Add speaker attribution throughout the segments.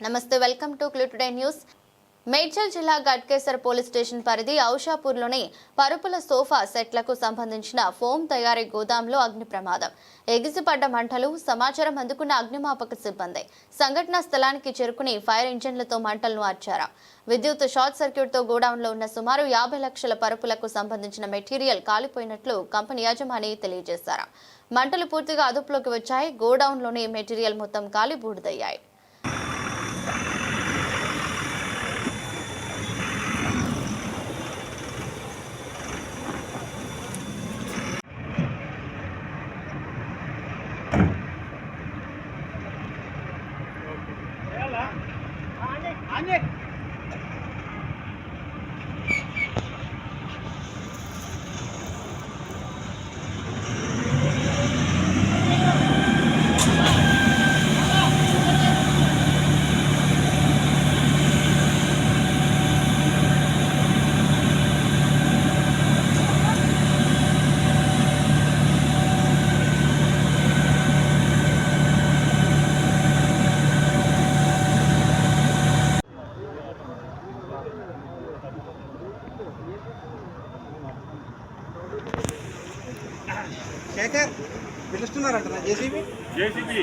Speaker 1: నమస్తే welcome to clue today news. Medchal జిల్లా Ghatkesar police station పరిధి ఔషాపూర్లోని పరుపుల సోఫా సెట్లకు సంబంధించిన ఫోమ్ తయారీ గోదాంలో అగ్ని ప్రమాదం. ఎగిసిపడ్డ మంటలు సమాచారం అందుకున్న అగ్నిమాపక సిబ్బంది. సంఘటనా స్థలానికి చేరుకుని ఫైర్ ఇంజన్లతో మంటలను అర్చారు. విద్యుత్ షార్ట్ సర్క్యూట్తో గోడౌన్లో ఉన్న సుమారు యాభై లక్షల పరుపులకు సంబంధించిన మెటీరియల్ కాలిపోయినట్లు కంపెనీ యజమాని తెలియజేశారు. మంటలు పూర్తిగా అదుపులోకి వచ్చాయి. గోడౌన్లోని మెటీరియల్ మొత్తం కాలి బూడిదయ్యాయి અને
Speaker 2: శేఖర్ పిలుస్తున్నారంట జేసీబీ?
Speaker 3: జేసీబీ.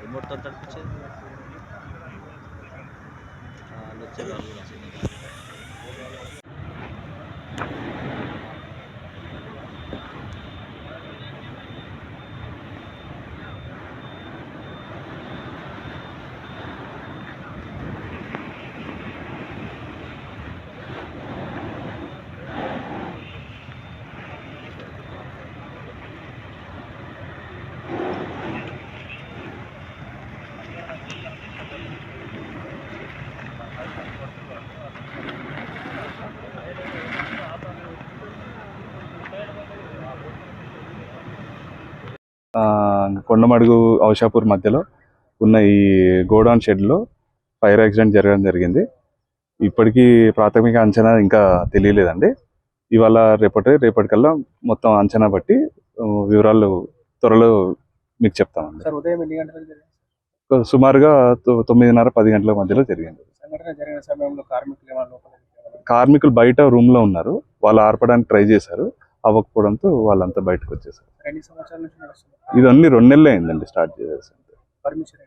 Speaker 4: રિમોટ તો તરફ છે
Speaker 5: હા కొండమడుగు ఔషాపూర్ మధ్యలో
Speaker 3: ఉన్న ఈ గోడౌన్ షెడ్లో ఫైర్ యాక్సిడెంట్ జరగడం జరిగింది. ఇప్పటికీ ప్రాథమిక అంచనా ఇంకా తెలియలేదండి. ఇవాళ రేపటి రేపటికల్లా మొత్తం అంచనా బట్టి వివరాలు త్వరలో మీకు చెప్తామండి. సుమారుగా తొమ్మిదిన్నర పది గంటల మధ్యలో జరిగింది.
Speaker 2: కార్మికులు
Speaker 3: బయట రూమ్లో ఉన్నారు. వాళ్ళు ఆర్పడానికి ట్రై చేశారు. అవ్వకపోవడంతో వాళ్ళంతా బయటకు వచ్చేసారు.
Speaker 2: నడుస్తుంది?
Speaker 3: ఇదన్నీ రెండు నెలలు అయిందండి స్టార్ట్ చేసేసి.
Speaker 2: పర్మిషన్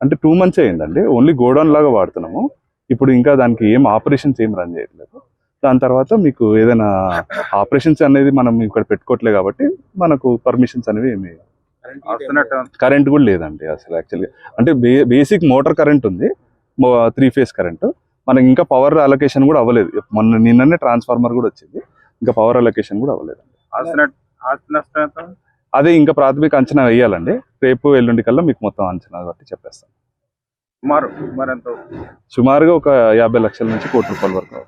Speaker 3: అంటే టూ మంత్స్ అయిందండి. ఓన్లీ గోడౌన్ లాగా వాడుతున్నాము. ఇప్పుడు ఇంకా దానికి ఏం ఆపరేషన్స్ ఏం రన్ చేయట్లేదు. దాని తర్వాత మీకు ఏదైనా ఆపరేషన్స్ అనేది మనం ఇక్కడ పెట్టుకోవట్లేదు కాబట్టి మనకు పర్మిషన్స్ అనేవి ఏమి కరెంట్ కూడా లేదండి అసలు యాక్చువల్గా అంటే బేసిక్ మోటార్ కరెంట్ ఉంది. త్రీ ఫేస్ కరెంట్ మనకి ఇంకా పవర్ అలొకేషన్ కూడా అవ్వలేదు. మొన్న నిన్ననే ట్రాన్స్ఫార్మర్ కూడా వచ్చింది. ఇంకా పవర్ అలొకేషన్ కూడా అవ్వలేదు అదే ఇంకా ప్రాథమిక అంచనా వేయాలండి. రేపు ఎల్లుండి కల్లా మీకు మొత్తం అంచనా బట్టి చెప్పేస్తాం.
Speaker 2: సుమారు
Speaker 3: సుమారుగా ఒక యాభై లక్షల నుంచి కోటి రూపాయల వరకు